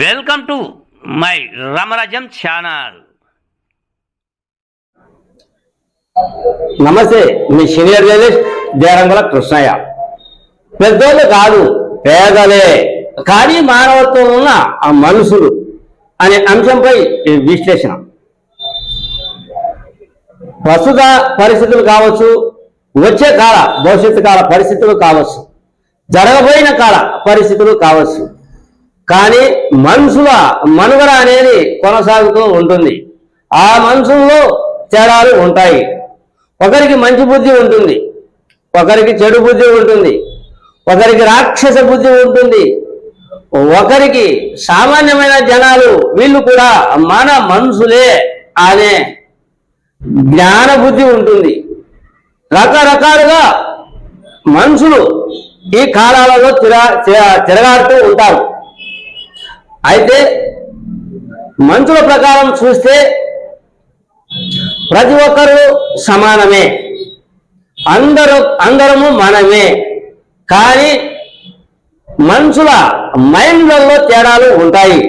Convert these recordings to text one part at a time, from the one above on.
Welcome to my Ramarajyam channel. నమస్తే మీ senior journalist Derangula Krishnaiah. పెద్దోళ్ళు కాదు పేదలే. కానీ మానవత్వం ఉన్న ఆ మనుషులు అనే అంశంపై ఈ విశ్లేషణ. ప్రస్తుత పరిస్థితులు కావచ్చు వచ్చే కాల భవిష్యత్తు కాల పరిస్థితులు కావచ్చు జరగబోయిన కాల పరిస్థితులు కావచ్చు. కానీ మనుషుల మనుగడ అనేది కొనసాగుతూ ఉంటుంది. ఆ మనుషుల్లో తేడాలు ఉంటాయి. ఒకరికి మంచి బుద్ధి ఉంటుంది. ఒకరికి చెడు బుద్ధి ఉంటుంది. ఒకరికి రాక్షస బుద్ధి ఉంటుంది. ఒకరికి సామాన్యమైన జనాలు వీళ్ళు కూడా మన మనుషులే అనే జ్ఞాన బుద్ధి ఉంటుంది. రకరకాలుగా మనుషులు ఈ కాలాలలో తిర తిరగాడుతూ ఉంటారు. అయితే మంచుల ప్రకారం చూస్తే ప్రతి ఒక్కరూ సమానమే. అందరూ అందరము మనమే. కానీ మనుషుల మైండ్లలో తేడాలు ఉంటాయి.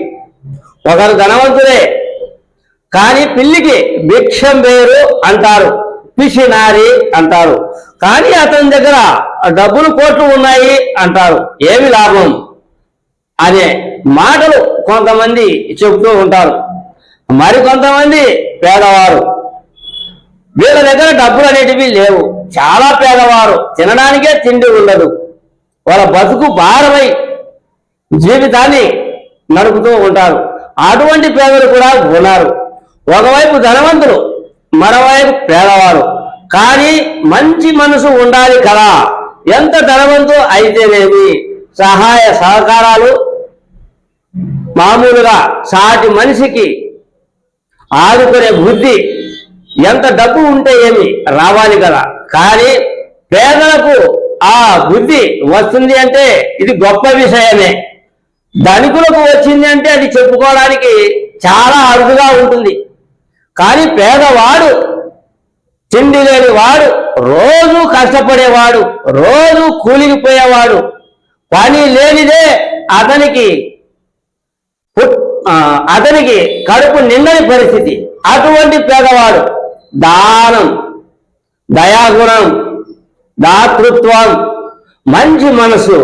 ఒకరు ధనవంతులే కానీ పిల్లికి భిక్షం వేరు అంటారు. పిసినారి అంటారు. కానీ అతని దగ్గర డబ్బులు కోట్లు ఉన్నాయి అంటారు. ఏమి లాభం? అనే మాటలు కొంతమంది చెబుతూ ఉంటారు. మరి కొంతమంది పేదవారు. వీళ్ళ దగ్గర డబ్బులు అనేటివి లేవు. చాలా పేదవారు. తినడానికే తిండి ఉండదు. వాళ్ళ బతుకు భారమై జీవితాన్ని నడుపుతూ ఉంటారు. అటువంటి పేదలు కూడా ఉన్నారు. ఒకవైపు ధనవంతులు మరోవైపు పేదవారు. కానీ మంచి మనసు ఉండాలి కదా. ఎంత ధనవంతు అయితేనేమి? సహాయ సహకారాలు మామూలుగా సాటి మనిషికి ఆదుకునే బుద్ధి ఎంత డబ్బు ఉంటే ఏమి రావాలి కదా. కానీ పేదలకు ఆ బుద్ధి వస్తుంది అంటే ఇది గొప్ప విషయమే. ధనికులకు వచ్చింది అంటే అది చెప్పుకోవడానికి చాలా అరుదుగా ఉంటుంది. కానీ పేదవాడు తిండి లేనివాడు రోజు కష్టపడేవాడు రోజు కూలిగిపోయేవాడు పని లేనిదే అతనికి అతనికి కడుపు నిండని పరిస్థితి. అటువంటి పేదవాడు దానం దయాగుణం దాతృత్వం మంచి మనసు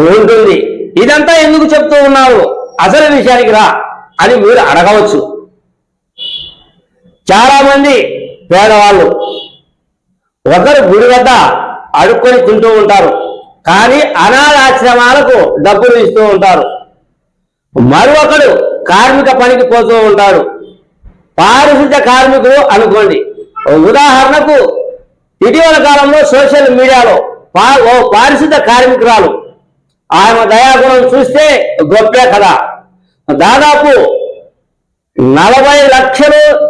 ఉంటుంది. ఇదంతా ఎందుకు చెప్తూ ఉన్నావు? అసలు విషయానికి రా అని మీరు అడగవచ్చు. చాలా మంది పేదవాళ్ళు ఒకరు గుడి వద్ద అడుక్కొని తింటూ ఉంటారు. కానీ అనాథాశ్రమాలకు డబ్బులు ఇస్తూ ఉంటారు. మరొకడు కార్మిక పనికి పోతూ ఉంటారు పారిశుద్ధ కార్మికులు అనుకోండి. ఉదాహరణకు ఇటీవల కాలంలో సోషల్ మీడియాలో పా- ఓ పారిశుద్ధ కార్మికురాలు. ఆమె దయాగుణం చూస్తే గొప్పే కదా. దాదాపు నలభై లక్షలు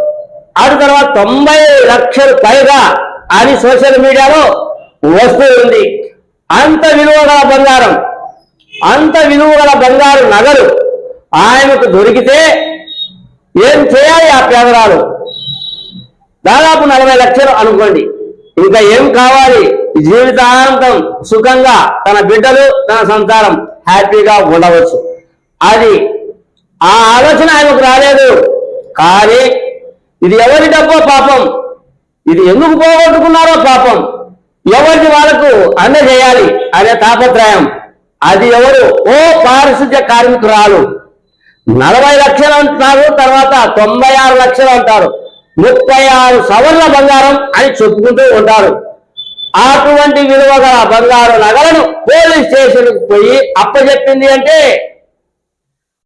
ఆడు తర్వాత తొంభై లక్షలు పైగా అని సోషల్ మీడియాలో వస్తూ ఉంది. అంత విలువగల బంగారం అంత విలువ బంగారు నగలు ఆయనకు దొరికితే ఏం చేయాలి ఆ పేదరాలు? దాదాపు నలభై లక్షలు అనుకోండి. ఇంకా ఏం కావాలి? జీవితాంతం సుఖంగా తన బిడ్డలు తన సంతానం హ్యాపీగా ఉండవచ్చు. అది ఆ ఆలోచన ఆయనకు రాలేదు. కానీ ఇది ఎవరి డబ్బో పాపం? ఇది ఎందుకు పోగొట్టుకున్నారో పాపం. ఎవరిని వాళ్ళకు అందజేయాలి? అనే తాపత్రయం. అది ఎవరు? ఓ పారిశుద్ధ్య కార్మికురాలు. నలభై లక్షలు అంటున్నారు తర్వాత తొంభై ఆరు లక్షలు అంటారు. ముప్పై ఆరు సవర్ణ బంగారం అని చెప్పుకుంటూ ఉంటారు. అటువంటి విలువ గల బంగారు నగలను పోలీస్ స్టేషన్కి పోయి అప్పచెప్పింది అంటే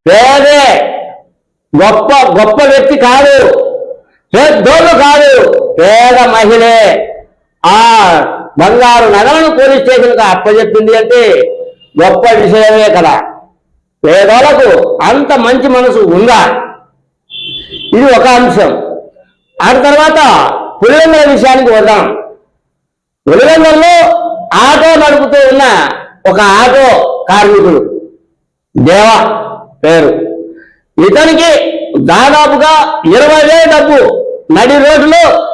పేదే. గొప్ప గొప్ప వ్యక్తి కాదు. పెద్దోళ్ళు కాదు. పేద మహిళే. ఆ బంగారు నగలను పోలీస్ స్టేషన్కు అప్పచెప్పింది అంటే గొప్ప విషయమే కదా. పేదలకు అంత మంచి మనసు ఉందా? ఇది ఒక అంశం. ఆ తర్వాత పులివెందుల విషయానికి వద్దాం. పులివెందులలో ఆటో నడుపుతూ ఉన్న ఒక ఆటో కార్మికుడు. దేవ పేరు. ఇతనికి దాదాపుగా ఇరవై వేల డబ్బు. నడి రోడ్డులో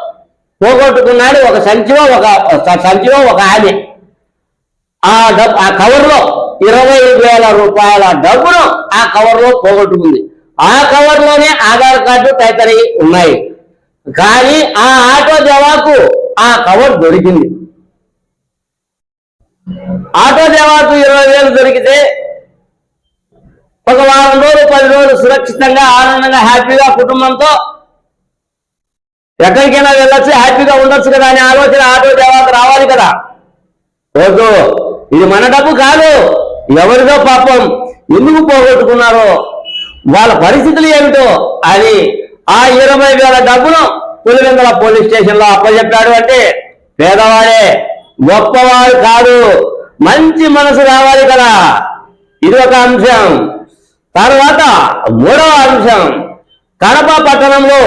పోగొట్టుకున్నాడు ఒక సంచిలో ఒక సంచిలో ఒక ఆమె. ఆ డబ్బు ఆ కవర్లో ఇరవై వేల రూపాయల డబ్బును ఆ కవర్లో పోగొట్టుకుంది. ఆ కవర్లోనే ఆధార్ కార్డు తదితరి ఉన్నాయి. కానీ ఆ ఆటో జవాకు ఆ కవర్ దొరికింది. ఆటో జవాకు ఇరవై వేలు దొరికితే ఒక వారం రోజులు పది రోజులు సురక్షితంగా ఆనందంగా హ్యాపీగా కుటుంబంతో ఎక్కడికైనా వెళ్ళొచ్చు హ్యాపీగా ఉండొచ్చు కదా అనే ఆలోచన ఆటో జవాకు రావాలి కదా. వద్దు ఇది మన డబ్బు కాదు ఎవరిదో పాపం ఎందుకు పోగొట్టుకున్నారో వాళ్ళ పరిస్థితులు ఏమిటో అని ఆ ఇరవై వేల డబ్బును పులివెందుల పోలీస్ స్టేషన్లో అప్పచెప్పాడు అంటే పేదవాడే గొప్పవాడు కాదు మంచి మనసు రావాలి కదా. ఇది ఒక అంశం. తర్వాత మూడవ అంశం. కడప పట్టణంలో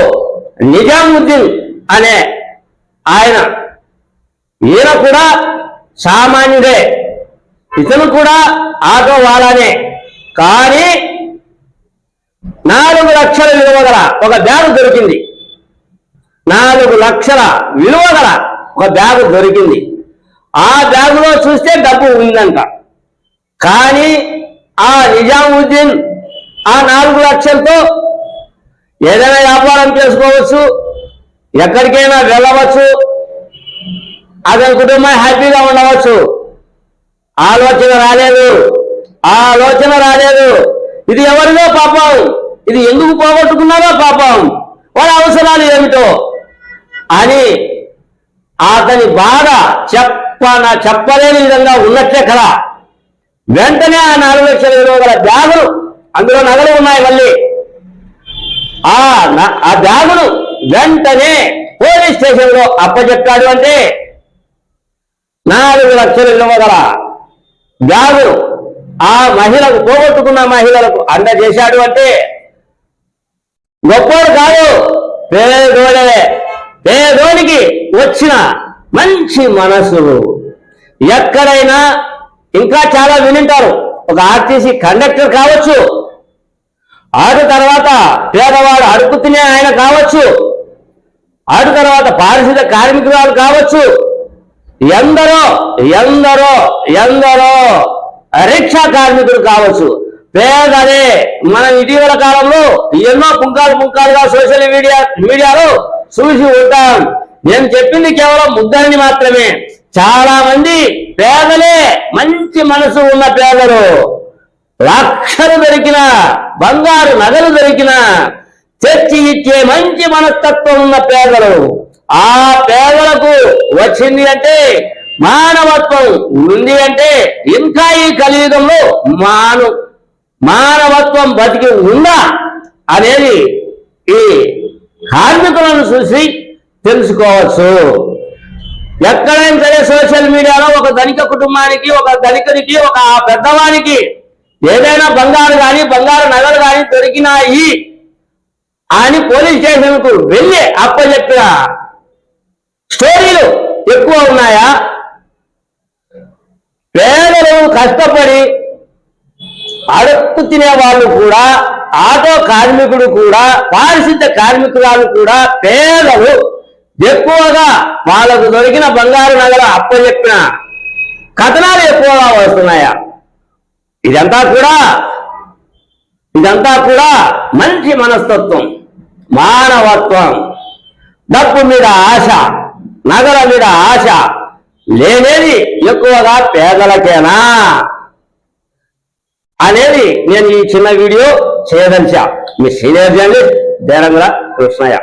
నిజాముద్దీన్ అనే ఆయన ఈయన కూడా సామాన్యుడే. ఇతను కూడా ఆటో వాలానే కానీ నాలుగు లక్షల విలువ గల ఒక బ్యాగు దొరికింది. నాలుగు లక్షల విలువ గల ఒక బ్యాగు దొరికింది. ఆ బ్యాగులో చూస్తే డబ్బు ఉందంట. కానీ ఆ నిజాముద్దీన్ ఆ నాలుగు లక్షలతో ఏదైనా వ్యాపారం చేసుకోవచ్చు ఎక్కడికైనా వెళ్ళవచ్చు అతని కుటుంబం హ్యాపీగా ఉండవచ్చు. ఆలోచన రాలేదు. ఆ ఆలోచన రాలేదు. ఇది ఎవరిదో పాపం. ఇది ఎందుకు పోగొట్టుకున్నారో పాపం. వాళ్ళ అవసరాలు ఏమిటో. అని అతని బాధ చెప్పన చెప్పలేని విధంగా ఉన్నట్లే కదా. వెంటనే ఆ నాలుగు లక్షల విలువ గల బ్యాగులు అందులో నగలు ఉన్నాయి మళ్ళీ. ఆ ఆ బ్యాగును వెంటనే పోలీస్ స్టేషన్లో అప్పచెప్పాడు అంటే నాలుగు లక్షలు ఇవ్వగల గల బ్యాగు ఆ మహిళకు పోగొట్టుకున్న మహిళలకు అందజేశాడు అంటే గొప్పోడు కాదు. పేదోడే పేదోడికి వచ్చిన మంచి మనసు. ఎక్కడైనా ఇంకా చాలా వినింటారు. ఒక ఆర్టీసీ కండక్టర్ కావచ్చు ఆడు తర్వాత పేదవాడు అడుగు తినే ఆయన కావచ్చు. ఆడు తర్వాత పారిశుద్ధ కార్మికురాలు కావచ్చు. ఎందరో ఎందరో ఎందరో రిక్షా కార్మికులు కావచ్చు. పేదలే మనం ఇటీవల కాలంలో ఎన్నో పుంకాలు పుంకాలుగా సోషల్ మీడియా మీడియాలో చూసి ఉంటాం. నేను చెప్పింది కేవలం ముద్దరిని మాత్రమే. చాలా మంది పేదలే మంచి మనసు ఉన్న పేదలు. లక్షలు దొరికిన బంగారు నగలు దొరికిన తెచ్చి ఇచ్చే మంచి మనస్తత్వం ఉన్న పేదలు. ఆ పేదలకు వచ్చింది అంటే మానవత్వం ఉంది అంటే ఇంకా ఈ కలియుగంలో మాను మానవత్వం బతికి ఉందా అనేది ఈ కార్మికులను చూసి తెలుసుకోవచ్చు. ఎక్కడైనా సరే సోషల్ మీడియాలో ఒక ధనిక కుటుంబానికి ఒక ధనికునికి ఒక పెద్దవానికి ఏదైనా బంగారు కానీ బంగారు నగలు కానీ దొరికినాయి అని పోలీస్ స్టేషన్కు వెళ్ళి అప్పచెప్పిన స్టోరీలు ఎక్కువ ఉన్నాయా? పేదలు కష్టపడి అడుక్కు తినే వాళ్ళు కూడా ఆటో కార్మికుడు కూడా పారిశుద్ధ కార్మికురాలు కూడా పేదలు ఎక్కువగా వాళ్ళకు దొరికిన బంగారు నగలు అప్పచెప్పిన కథనాలు ఎక్కువగా వస్తున్నాయా? ఇదంతా కూడా ఇదంతా కూడా మంచి మనస్తత్వం మానవత్వం. డబ్బు మీద ఆశ నగల మీద ఆశ లేనేది ఎక్కువగా పేదలకేనా? అనేది నేను ఈ చిన్న వీడియో చేయదలిచా. మీ సీనియర్ జర్నలిస్ట్ దేరంగుల కృష్ణయ్య.